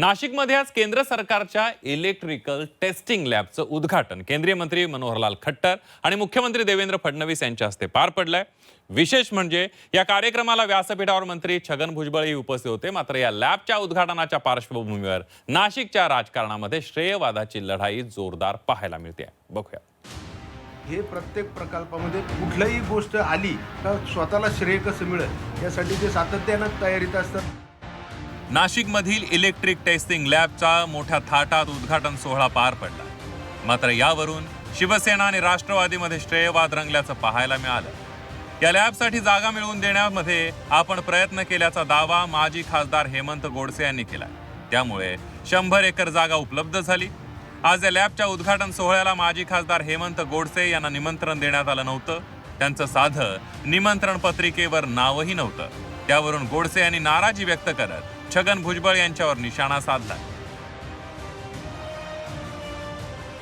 नाशिकमध्ये आज केंद्र सरकारच्या इलेक्ट्रिकल टेस्टिंग लॅबचं उद्घाटन. केंद्रीय मंत्री मनोहरलाल खट्टर आणि मुख्यमंत्री देवेंद्र फडणवीस यांच्या हस्ते पार पडलंय. विशेष म्हणजे या कार्यक्रमाला व्यासपीठावर मंत्री छगन भुजबळही उपस्थित होते. मात्र या लॅबच्या उद्घाटनाच्या पार्श्वभूमीवर नाशिकच्या राजकारणामध्ये श्रेयवादाची लढाई जोरदार पाहायला मिळते. बघूया. हे प्रत्येक प्रकल्पामध्ये कुठलीही गोष्ट आली तर स्वतःला श्रेय कसं मिळेल? यासाठी ते सातत्यानं तयारीत असतात. नाशिकमधील इलेक्ट्रिक टेस्टिंग लॅबचा मोठ्या थाटात उद्घाटन सोहळा पार पडला. मात्र यावरून शिवसेना आणि राष्ट्रवादीमध्ये श्रेयवाद रंगल्याचं पाहायला मिळालं. या लॅबसाठी जागा मिळवून देण्यामध्ये आपण प्रयत्न केल्याचा दावा माजी खासदार हेमंत गोडसे यांनी केला. त्यामुळे शंभर एकर जागा उपलब्ध झाली. आज या लॅबच्या उद्घाटन सोहळ्याला माजी खासदार हेमंत गोडसे यांना निमंत्रण देण्यात आलं नव्हतं. त्यांचं साधं निमंत्रण पत्रिकेवर नावही नव्हतं. त्यावरून गोडसे यांनी नाराजी व्यक्त करत छगन भुजबळ यांच्यावर निशाणा साधला.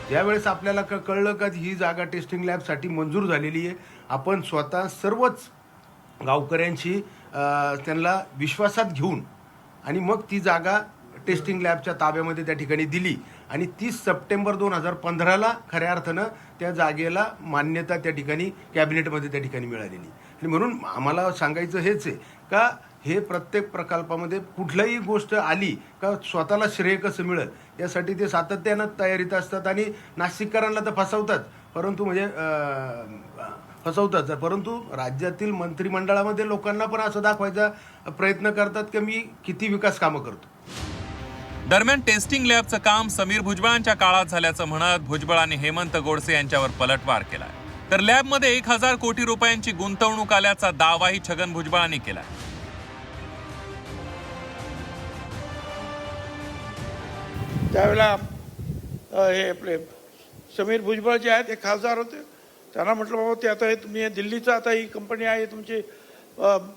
ज्यावेळेस आपल्याला कळलं का ही जागा टेस्टिंग लॅबसाठी मंजूर झालेली आहे आपण स्वतः सर्वच गावकऱ्यांशी त्यांना विश्वासात घेऊन आणि मग ती जागा टेस्टिंग लॅबच्या ताब्यामध्ये त्या ठिकाणी दिली. आणि तीस सप्टेंबर दोन हजार पंधराला खऱ्या अर्थानं त्या जागेला मान्यता त्या ठिकाणी कॅबिनेटमध्ये त्या ठिकाणी मिळालेली. आणि म्हणून आम्हाला सांगायचं हेच आहे का हे प्रत्येक प्रकल्पामध्ये कुठलीही गोष्ट आली का स्वतःला श्रेय कसं मिळेल? यासाठी ते सातत्यानं तयारीत असतात आणि नाशिककरांना तर फसवतात. परंतु म्हणजे फसवतात. परंतु राज्यातील मंत्रिमंडळामध्ये लोकांना पण असं दाखवायचा प्रयत्न करतात की मी किती विकास कामं करतो. दरम्यान टेस्टिंग लॅबचं काम समीर भुजबळांच्या काळात झाल्याचं म्हणत आणि हेमंत गोडसे यांच्यावर पलटवार केलाय. तर लॅबमध्ये एक हजार कोटी रुपयांची गुंतवणूक आल्याचा दावाही छगन भुजबळांनी केलाय. त्यावेळेला हे आपले समीर भुजबळ जे आहेत ते खासदार होते. त्यांना म्हटलं बाबा ते आता हे तुम्ही दिल्लीचं आता ही कंपनी आहे तुमची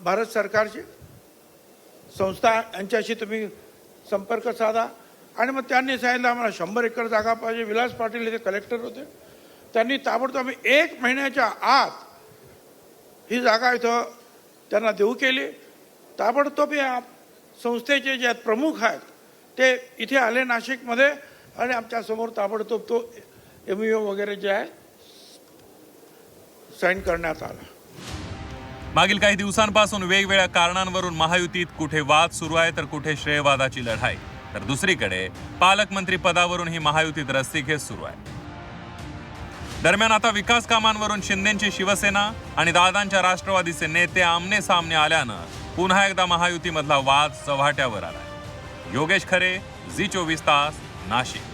भारत सरकारची संस्था यांच्याशी तुम्ही संपर्क साधा. आणि मग त्यांनी सांगितलं आम्हाला शंभर एकर जागा पाहिजे. विलास पाटील इथे कलेक्टर होते त्यांनी ताबडतोब आम्ही एक महिन्याच्या आत ही जागा इथं त्यांना देऊ केली. ताबडतोब या संस्थेचे जे आहेत प्रमुख आहेत ते इथे आले नाशिकमध्ये आणि आमच्यासमोर ताबडतोब तो एम वगैरे जे आहे साईन करण्यात आला. मागील काही दिवसांपासून वेगवेगळ्या कारणांवरून महायुतीत कुठे वाद सुरू आहे तर कुठे श्रेयवादाची लढाई. तर दुसरीकडे पालकमंत्री पदावरून ही महायुतीत रस्सीखेच सुरू आहे. दरम्यान आता विकास कामांवरून शिंदेची शिवसेना आणि दादांच्या राष्ट्रवादीचे नेते आमने सामने आल्यानं पुन्हा एकदा महायुतीमधला वाद चव्हाट्यावर आला योगेश खरे झी चोवीस तास नाशिक.